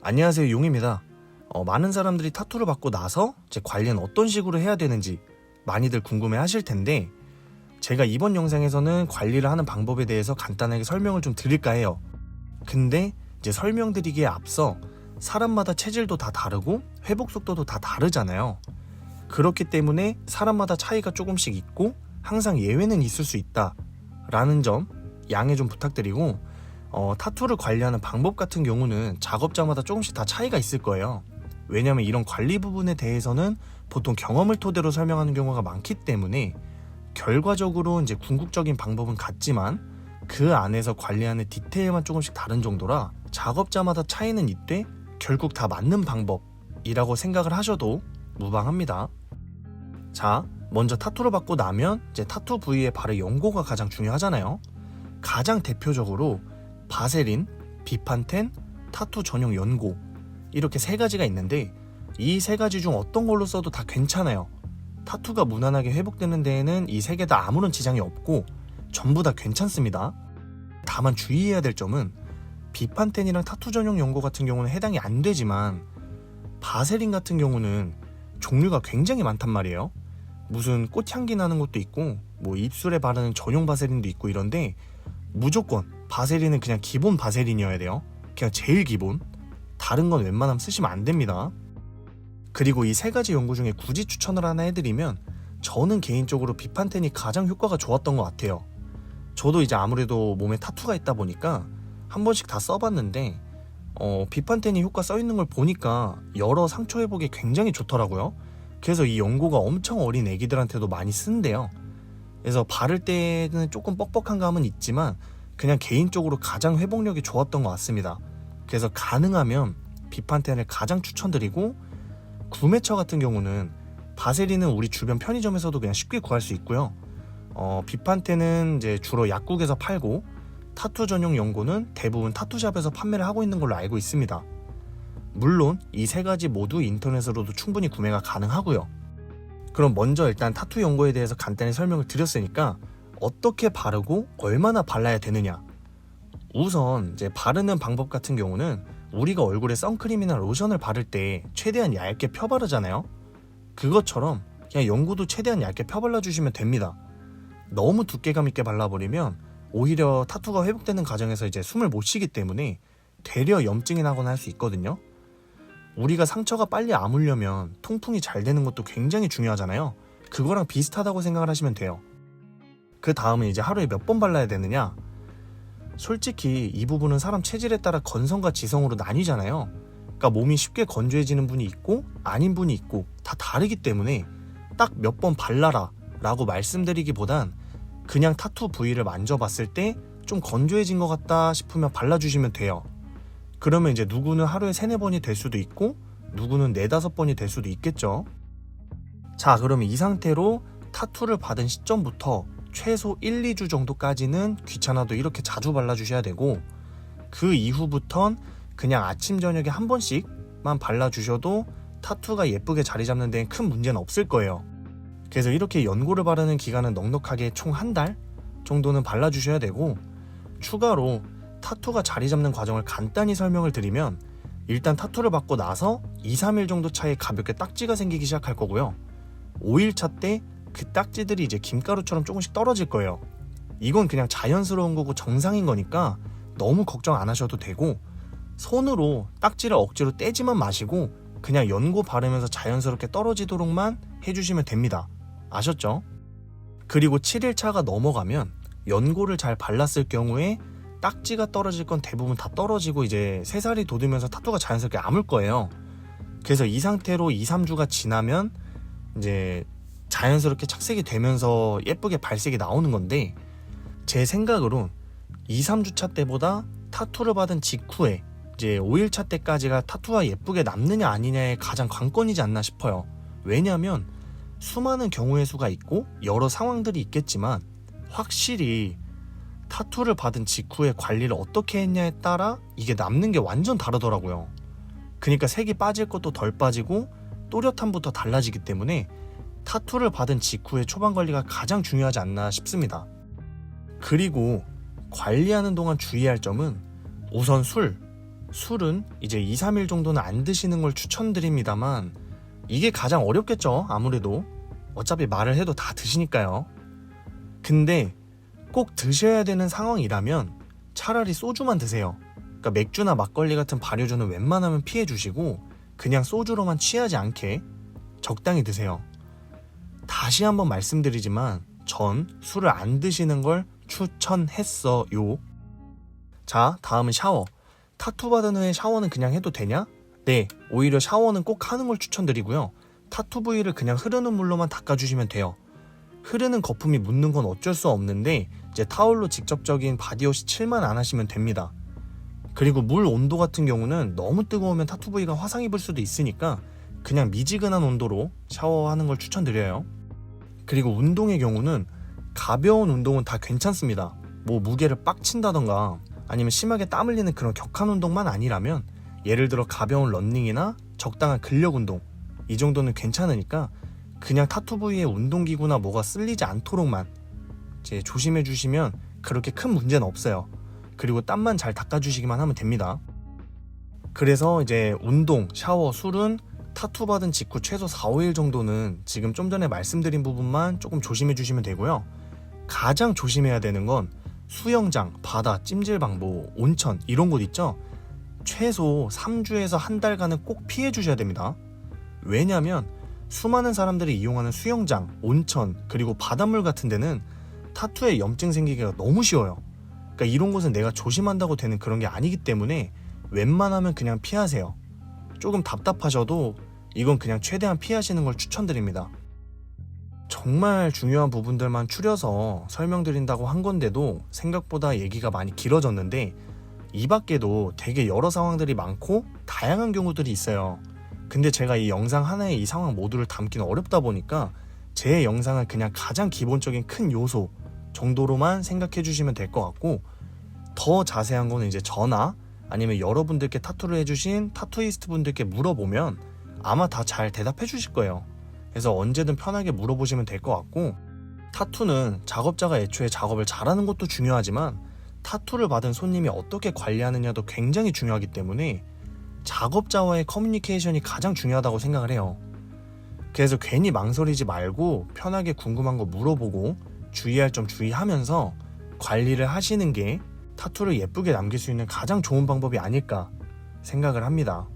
안녕하세요 용입니다. 어, 많은 사람들이 타투를 받고 나서 제 관리는 어떤 식으로 해야 되는지 많이들 궁금해 하실 텐데 제가 이번 영상에서는 관리를 하는 방법에 대해서 간단하게 설명을 좀 드릴까 해요. 근데 이제 설명드리기에 앞서 사람마다 체질도 다 다르고 회복 속도도 다 다르잖아요. 그렇기 때문에 사람마다 차이가 조금씩 있고 항상 예외는 있을 수 있다. 라는 점 양해 좀 부탁드리고 어, 타투를 관리하는 방법 같은 경우는 작업자마다 조금씩 다 차이가 있을 거예요. 왜냐하면 이런 관리 부분에 대해서는 보통 경험을 토대로 설명하는 경우가 많기 때문에 결과적으로 이제 궁극적인 방법은 같지만 그 안에서 관리하는 디테일만 조금씩 다른 정도라 작업자마다 차이는 있되 결국 다 맞는 방법이라고 생각을 하셔도 무방합니다. 자, 먼저 타투를 받고 나면 이제 타투 부위에 바를 연고가 가장 중요하잖아요. 가장 대표적으로 바세린, 비판텐, 타투 전용 연고 이렇게 세 가지가 있는데 이 세 가지 중 어떤 걸로 써도 다 괜찮아요. 타투가 무난하게 회복되는 데에는 이 세 개 다 아무런 지장이 없고 전부 다 괜찮습니다. 다만 주의해야 될 점은 비판텐이랑 타투 전용 연고 같은 경우는 해당이 안 되지만 바세린 같은 경우는 종류가 굉장히 많단 말이에요. 무슨 꽃향기 나는 것도 있고 뭐 입술에 바르는 전용 바세린도 있고 이런데 무조건 바세린은 그냥 기본 바세린이어야 돼요. 그냥 제일 기본. 다른 건 웬만하면 쓰시면 안 됩니다. 그리고 이 세 가지 연구 중에 굳이 추천을 하나 해드리면 저는 개인적으로 비판텐이 가장 효과가 좋았던 것 같아요. 저도 이제 아무래도 몸에 타투가 있다 보니까 한 번씩 다 써봤는데 어, 비판텐이 효과 써 있는 걸 보니까 여러 상처 회복에 굉장히 좋더라고요. 그래서 이 연고가 엄청 어린 애기들한테도 많이 쓰는데요. 그래서 바를 때는 조금 뻑뻑한 감은 있지만 그냥 개인적으로 가장 회복력이 좋았던 것 같습니다. 그래서 가능하면 비판텐을 가장 추천드리고 구매처 같은 경우는 바세린은 우리 주변 편의점에서도 그냥 쉽게 구할 수 있고요. 어, 비판텐은 이제 주로 약국에서 팔고 타투 전용 연고는 대부분 타투샵에서 판매를 하고 있는 걸로 알고 있습니다. 물론 이 세 가지 모두 인터넷으로도 충분히 구매가 가능하고요. 그럼 먼저 일단 타투 연고에 대해서 간단히 설명을 드렸으니까 어떻게 바르고 얼마나 발라야 되느냐. 우선 이제 바르는 방법 같은 경우는 우리가 얼굴에 선크림이나 로션을 바를 때 최대한 얇게 펴 바르잖아요. 그것처럼 그냥 연고도 최대한 얇게 펴 발라주시면 됩니다. 너무 두께감 있게 발라버리면 오히려 타투가 회복되는 과정에서 이제 숨을 못 쉬기 때문에 되려 염증이 나거나 할 수 있거든요. 우리가 상처가 빨리 아물려면 통풍이 잘 되는 것도 굉장히 중요하잖아요. 그거랑 비슷하다고 생각을 하시면 돼요. 그 다음은 이제 하루에 몇 번 발라야 되느냐? 솔직히 이 부분은 사람 체질에 따라 건성과 지성으로 나뉘잖아요. 그러니까 몸이 쉽게 건조해지는 분이 있고 아닌 분이 있고 다 다르기 때문에 딱 몇 번 발라라 라고 말씀드리기보단 그냥 타투 부위를 만져봤을 때 좀 건조해진 것 같다 싶으면 발라주시면 돼요. 그러면 이제 누구는 하루에 세네 번이 될 수도 있고 누구는 네다섯 번이 될 수도 있겠죠. 자, 그러면 이 상태로 타투를 받은 시점부터 최소 1, 2주 정도까지는 귀찮아도 이렇게 자주 발라주셔야 되고 그 이후부턴 그냥 아침 저녁에 한 번씩만 발라주셔도 타투가 예쁘게 자리 잡는 데는 큰 문제는 없을 거예요. 그래서 이렇게 연고를 바르는 기간은 넉넉하게 총 한 달 정도는 발라주셔야 되고 추가로 타투가 자리 잡는 과정을 간단히 설명을 드리면 일단 타투를 받고 나서 2, 3일 정도 차에 가볍게 딱지가 생기기 시작할 거고요. 5일차 때 그 딱지들이 이제 김가루처럼 조금씩 떨어질 거예요. 이건 그냥 자연스러운 거고 정상인 거니까 너무 걱정 안 하셔도 되고 손으로 딱지를 억지로 떼지만 마시고 그냥 연고 바르면서 자연스럽게 떨어지도록만 해주시면 됩니다. 아셨죠? 그리고 7일차가 넘어가면 연고를 잘 발랐을 경우에 딱지가 떨어질 건 대부분 다 떨어지고 이제 새살이 돋으면서 타투가 자연스럽게 아물 거예요. 그래서 이 상태로 2, 3주가 지나면 이제 자연스럽게 착색이 되면서 예쁘게 발색이 나오는 건데 제 생각으론 2, 3주차 때보다 타투를 받은 직후에 이제 5일차 때까지가 타투가 예쁘게 남느냐 아니냐의 가장 관건이지 않나 싶어요. 왜냐하면 수많은 경우의 수가 있고 여러 상황들이 있겠지만 확실히 타투를 받은 직후에 관리를 어떻게 했냐에 따라 이게 남는 게 완전 다르더라고요. 그러니까 색이 빠질 것도 덜 빠지고 또렷함부터 달라지기 때문에 타투를 받은 직후의 초반 관리가 가장 중요하지 않나 싶습니다. 그리고 관리하는 동안 주의할 점은 우선 술, 술은 이제 2, 3일 정도는 안 드시는 걸 추천드립니다만 이게 가장 어렵겠죠, 아무래도. 어차피 말을 해도 다 드시니까요. 근데 꼭 드셔야 되는 상황이라면 차라리 소주만 드세요. 그러니까 맥주나 막걸리 같은 발효주는 웬만하면 피해 주시고 그냥 소주로만 취하지 않게 적당히 드세요. 다시 한번 말씀드리지만 전 술을 안 드시는 걸 추천했어요. 자, 다음은 샤워. 타투 받은 후에 샤워는 그냥 해도 되냐? 네, 오히려 샤워는 꼭 하는 걸 추천드리고요. 타투 부위를 그냥 흐르는 물로만 닦아주시면 돼요. 흐르는 거품이 묻는 건 어쩔 수 없는데 이제 타올로 직접적인 바디워시 칠만 안 하시면 됩니다. 그리고 물 온도 같은 경우는 너무 뜨거우면 타투 부위가 화상 입을 수도 있으니까 그냥 미지근한 온도로 샤워하는 걸 추천드려요. 그리고 운동의 경우는 가벼운 운동은 다 괜찮습니다. 뭐 무게를 빡 친다던가 아니면 심하게 땀 흘리는 그런 격한 운동만 아니라면 예를 들어 가벼운 런닝이나 적당한 근력 운동 이 정도는 괜찮으니까 그냥 타투 부위에 운동기구나 뭐가 쓸리지 않도록만 이제 조심해 주시면 그렇게 큰 문제는 없어요. 그리고 땀만 잘 닦아주시기만 하면 됩니다. 그래서 이제 운동, 샤워, 술은 타투 받은 직후 최소 4, 5일 정도는 지금 좀 전에 말씀드린 부분만 조금 조심해 주시면 되고요. 가장 조심해야 되는 건 수영장, 바다, 찜질방, 뭐 온천 이런 곳 있죠? 최소 3주에서 한 달간은 꼭 피해 주셔야 됩니다. 왜냐면 수많은 사람들이 이용하는 수영장, 온천, 그리고 바닷물 같은 데는 타투에 염증 생기기가 너무 쉬워요. 그러니까 이런 곳은 내가 조심한다고 되는 그런 게 아니기 때문에 웬만하면 그냥 피하세요. 조금 답답하셔도 이건 그냥 최대한 피하시는 걸 추천드립니다. 정말 중요한 부분들만 추려서 설명드린다고 한 건데도 생각보다 얘기가 많이 길어졌는데 이 밖에도 되게 여러 상황들이 많고 다양한 경우들이 있어요. 근데 제가 이 영상 하나에 이 상황 모두를 담기는 어렵다 보니까 제 영상은 그냥 가장 기본적인 큰 요소 정도로만 생각해 주시면 될 것 같고 더 자세한 거는 이제 전화 아니면 여러분들께 타투를 해주신 타투이스트 분들께 물어보면 아마 다 잘 대답해 주실 거예요. 그래서 언제든 편하게 물어보시면 될 것 같고 타투는 작업자가 애초에 작업을 잘하는 것도 중요하지만 타투를 받은 손님이 어떻게 관리하느냐도 굉장히 중요하기 때문에 작업자와의 커뮤니케이션이 가장 중요하다고 생각을 해요. 그래서 괜히 망설이지 말고 편하게 궁금한 거 물어보고 주의할 점 주의하면서 관리를 하시는 게 타투를 예쁘게 남길 수 있는 가장 좋은 방법이 아닐까 생각을 합니다.